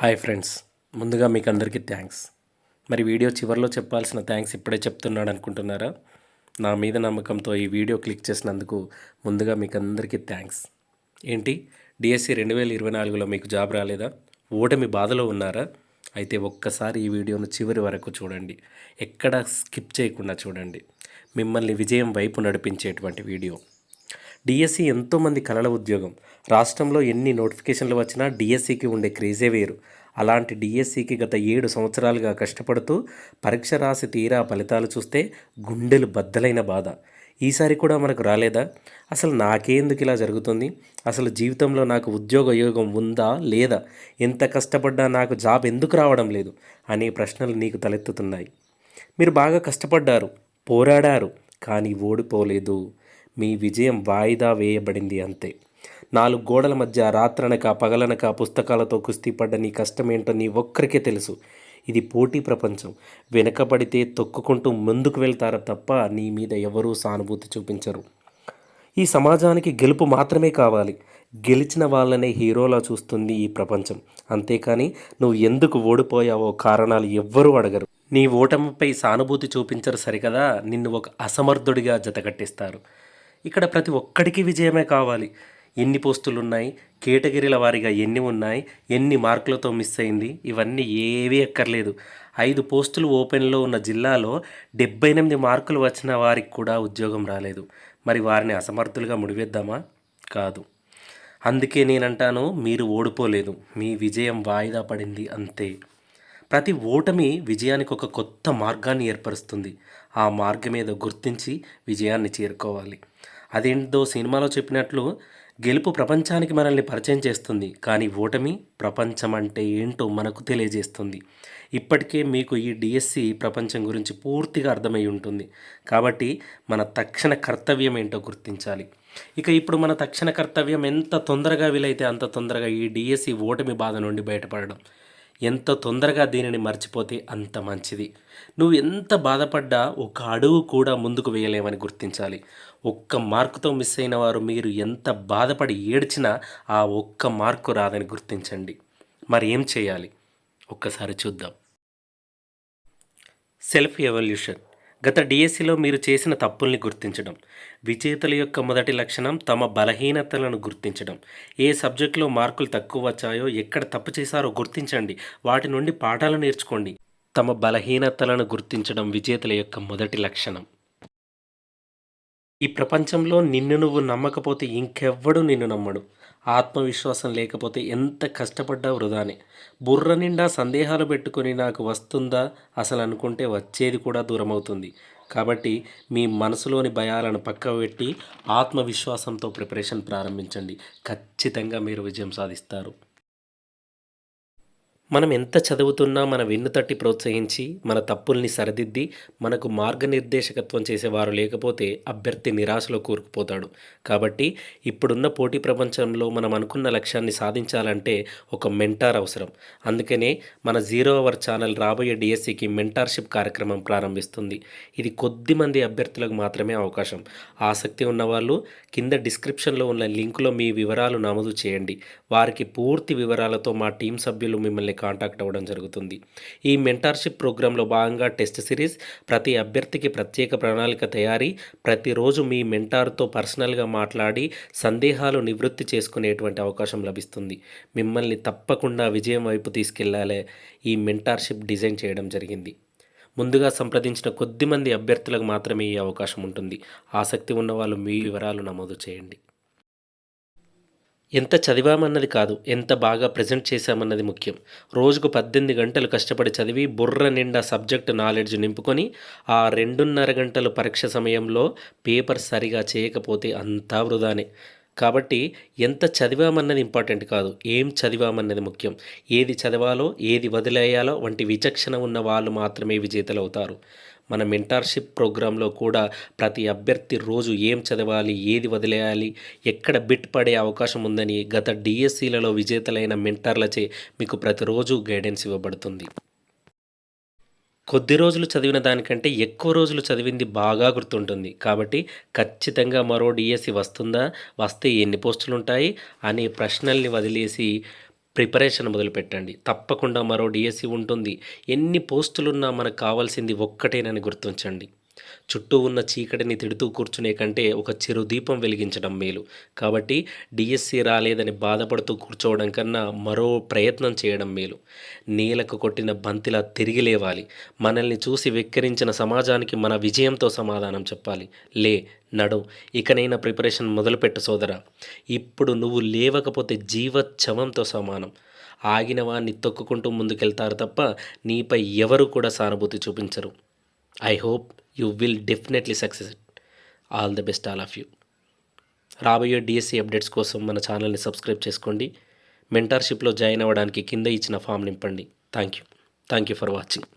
Hi friends ముందుగా మీకు అందరికీ థ్యాంక్స్ మరి వీడియో చివరిలో చెప్పాల్సిన థ్యాంక్స్ ఇప్పుడే చెప్తున్నాడు అనుకుంటున్నారా? నా మీద నమ్మకంతో ఈ వీడియో క్లిక్ చేసినందుకు ముందుగా మీకు అందరికీ థ్యాంక్స్ ఏంటి డిఎస్సి రెండు వేల ఇరవై నాలుగులో మీకు జాబ్ రాలేదా? ఓటమి బాధలో ఉన్నారా? అయితే ఒక్కసారి ఈ వీడియోను చివరి వరకు చూడండి. ఎక్కడ స్కిప్ చేయకుండా చూడండి. మిమ్మల్ని విజయం వైపు నడిపించేటువంటి వీడియో. డిఎస్సి ఎంతోమంది కలల ఉద్యోగం. రాష్ట్రంలో ఎన్ని నోటిఫికేషన్లు వచ్చినా డిఎస్సికి ఉండే క్రేజే వేరు. అలాంటి డిఎస్సికి గత ఏడు సంవత్సరాలుగా కష్టపడుతూ పరీక్ష రాసి తీరా ఫలితాలు చూస్తే గుండెలు బద్దలైన బాధ. ఈసారి కూడా మనకు రాలేదా? అసలు నాకేందుకు ఇలా జరుగుతుంది? అసలు జీవితంలో నాకు ఉద్యోగ యోగం ఉందా లేదా? ఎంత కష్టపడ్డా నాకు జాబ్ ఎందుకు రావడం లేదు? అనే ప్రశ్నలు నీకు తలెత్తుతున్నాయి. మీరు బాగా కష్టపడ్డారు పోరాడారు కానీ ఓడిపోలేదు. మీ విజయం వాయిదా వేయబడింది అంతే. నాలుగు గోడల మధ్య రాత్రనక పగలనక పుస్తకాలతో కుస్తీపడ్డ నీ కష్టమేంటో నీ ఒక్కరికే తెలుసు. ఇది పోటీ ప్రపంచం. వెనకబడితే తొక్కుకుంటూ ముందుకు వెళ్తారు తప్ప నీ మీద ఎవరూ సానుభూతి చూపించరు. ఈ సమాజానికి గెలుపు మాత్రమే కావాలి. గెలిచిన వాళ్ళనే హీరోలా చూస్తుంది ఈ ప్రపంచం. అంతేకాని నువ్వు ఎందుకు ఓడిపోయావో కారణాలు ఎవ్వరూ అడగరు. నీ ఓటమిపై సానుభూతి చూపించరు సరికదా నిన్ను ఒక అసమర్థుడిగా జతకట్టిస్తారు. ఇక్కడ ప్రతి ఒక్కడికి విజయమే కావాలి. ఎన్ని పోస్టులు ఉన్నాయి కేటగిరీల వారీగా ఎన్ని ఉన్నాయి? ఎన్ని మార్కులతో మిస్ అయింది? ఇవన్నీ ఏవీ ఎక్కర్లేదు ఐదు పోస్టులు ఓపెన్లో ఉన్న జిల్లాలో డెబ్బై ఎనిమిది మార్కులు వచ్చిన వారికి కూడా ఉద్యోగం రాలేదు. మరి వారిని అసమర్థులుగా ముడివేద్దామా? కాదు. అందుకే నేనంటాను మీరు ఓడిపోలేదు. మీ విజయం వాయిదా పడింది అంతే. ప్రతి ఓటమి విజయానికి ఒక కొత్త మార్గాన్ని ఏర్పరుస్తుంది. ఆ మార్గం మీద గుర్తించి విజయాన్ని చేరుకోవాలి. అదేంటో సినిమాలో చెప్పినట్లు గెలుపు ప్రపంచానికి మనల్ని పరిచయం చేస్తుంది. కానీ ఓటమి ప్రపంచం అంటే ఏంటో మనకు తెలియజేస్తుంది. ఇప్పటికే మీకు ఈ డిఎస్సి ప్రపంచం గురించి పూర్తిగా అర్థమై ఉంటుంది. కాబట్టి మన తక్షణ కర్తవ్యం ఏంటో గుర్తించాలి. ఇక ఇప్పుడు మన తక్షణ కర్తవ్యం ఎంత తొందరగా వీలైతే అంత తొందరగా ఈ డిఎస్సి ఓటమి బాధ నుండి బయటపడడం. ఎంత తొందరగా దీనిని మర్చిపోతే అంత మంచిది. నువ్వు ఎంత బాధపడ్డా ఒక అడుగు కూడా ముందుకు వేయలేమని గుర్తించాలి. ఒక్క మార్కుతో మిస్ అయిన వారు మీరు ఎంత బాధపడి ఏడ్చినా ఆ ఒక్క మార్కు రాదని గుర్తించండి. మరి ఏం చేయాలి? ఒక్కసారి చూద్దాం. Self evaluation. గత డిఎస్సిలో మీరు చేసిన తప్పుల్ని గుర్తించడం విజేతల యొక్క మొదటి లక్షణం తమ బలహీనతలను గుర్తించడం. ఏ సబ్జెక్టులో మార్కులు తక్కువ వచ్చాయో ఎక్కడ తప్పు చేశారో గుర్తించండి. వాటి నుండి పాఠాలు నేర్చుకోండి. తమ బలహీనతలను గుర్తించడం విజేతల యొక్క మొదటి లక్షణం. ఈ ప్రపంచంలో నిన్ను నువ్వు నమ్మకపోతే ఇంకెవ్వడు నిన్ను నమ్మడు. ఆత్మవిశ్వాసం లేకపోతే ఎంత కష్టపడ్డా వృధానే. బుర్ర నిండా సందేహాలు పెట్టుకొని నాకు వస్తుందా అసలు అనుకుంటే వచ్చేది కూడా దూరం అవుతుంది కాబట్టి మీ మనసులోని భయాలను పక్క పెట్టి ఆత్మవిశ్వాసంతో ప్రిపరేషన్ ప్రారంభించండి. ఖచ్చితంగా మీరు విజయం సాధిస్తారు. మనం ఎంత చదువుతున్నా మన వెన్ను తట్టి ప్రోత్సహించి మన తప్పుల్ని సరిదిద్ది మనకు మార్గనిర్దేశకత్వం చేసేవారు లేకపోతే అభ్యర్థి నిరాశలో కూరుకుపోతాడు. కాబట్టి ఇప్పుడున్న పోటీ ప్రపంచంలో మనం అనుకున్న లక్ష్యాన్ని సాధించాలంటే ఒక మెంటార్ అవసరం. అందుకనే మన జీరో అవర్ ఛానల్ రాబోయే డిఎస్సికి మెంటార్షిప్ కార్యక్రమం ప్రారంభిస్తుంది. ఇది కొద్ది మంది అభ్యర్థులకు మాత్రమే అవకాశం. ఆసక్తి ఉన్నవాళ్ళు కింద డిస్క్రిప్షన్లో ఉన్న లింకులో మీ వివరాలు నమోదు చేయండి. వారికి పూర్తి వివరాలతో మా టీం సభ్యులు మిమ్మల్ని కాంటాక్ట్ అవ్వడం జరుగుతుంది. ఈ మెంటార్షిప్ ప్రోగ్రాంలో భాగంగా టెస్ట్ సిరీస్ ప్రతి అభ్యర్థికి ప్రత్యేక ప్రణాళిక తయారీ ప్రతిరోజు మీ మెంటార్తో పర్సనల్గా మాట్లాడి సందేహాలు నివృత్తి చేసుకునేటువంటి అవకాశం లభిస్తుంది. మిమ్మల్ని తప్పకుండా విజయం వైపు తీసుకెళ్ళాలే ఈ మెంటార్షిప్ డిజైన్ చేయడం జరిగింది. ముందుగా సంప్రదించిన కొద్దిమంది అభ్యర్థులకు మాత్రమే ఈ అవకాశం ఉంటుంది. ఆసక్తి ఉన్నవాళ్ళు మీ వివరాలు నమోదు చేయండి. ఎంత చదివామన్నది కాదు ఎంత బాగా ప్రజెంట్ చేశామన్నది ముఖ్యం. రోజుకు పద్దెనిమిది గంటలు కష్టపడి చదివి బుర్ర నిండా సబ్జెక్ట్ నాలెడ్జ్ నింపుకొని ఆ రెండున్నర గంటలు పరీక్ష సమయంలో పేపర్ సరిగా చేయకపోతే అంతా వృధానే. కాబట్టి ఎంత చదివామన్నది ఇంపార్టెంట్ కాదు ఏం చదివామన్నది ముఖ్యం. ఏది చదవాలో ఏది వదిలేయాలో వంటి విచక్షణ ఉన్న వాళ్ళు మాత్రమే విజేతలు అవుతారు మన మెంటార్షిప్ ప్రోగ్రాంలో కూడా ప్రతి అభ్యర్థి రోజు ఏం చదవాలి ఏది వదిలేయాలి ఎక్కడ బిట్ పడే అవకాశం ఉందని గత డిఎస్సీలలో విజేతలైన మెంటార్లచే మీకు ప్రతిరోజు గైడెన్స్ ఇవ్వబడుతుంది. కొద్ది రోజులు చదివిన దానికంటే ఎక్కువ రోజులు చదివింది బాగా గుర్తుంటుంది. కాబట్టి ఖచ్చితంగా మరో డిఎస్సి వస్తుందా? వస్తే ఎన్ని పోస్టులు ఉంటాయి అనే ప్రశ్నల్ని వదిలేసి ప్రిపరేషన్ మొదలుపెట్టండి. తప్పకుండా మరో డిఎస్సి ఉంటుంది. ఎన్ని పోస్టులున్నా మనకు కావాల్సింది ఒక్కటేనని గుర్తుంచండి. చుట్టూ ఉన్న చీకటిని తిడుతూ కూర్చునే కంటే ఒక చిరు దీపం వెలిగించడం మేలు. కాబట్టి డిఎస్సి రాలేదని బాధపడుతూ కూర్చోవడం కన్నా మరో ప్రయత్నం చేయడం మేలు. నేలకు కొట్టిన బంతిలా తిరిగి లేవాలి. మనల్ని చూసి వెక్కిరించిన సమాజానికి మన విజయంతో సమాధానం చెప్పాలి. లే నడు ఇకనైనా ప్రిపరేషన్ మొదలుపెట్టు సోదరా. ఇప్పుడు నువ్వు లేవకపోతే జీవచ్చవంతో సమానం. ఆగిన వాడిని తొక్కుకుంటూ ముందుకెళ్తారు తప్ప నీపై ఎవరు కూడా సానుభూతి చూపించరు. I hope you will definitely success all the best all of you. రాబోయే డిఎస్సి అప్డేట్స్ కోసం మన ఛానల్ని సబ్స్క్రైబ్ చేసుకోండి. మెంటర్షిప్లో జాయిన్ అవ్వడానికి కింద ఇచ్చిన ఫామ్ నింపండి. Thank you thank you for watching.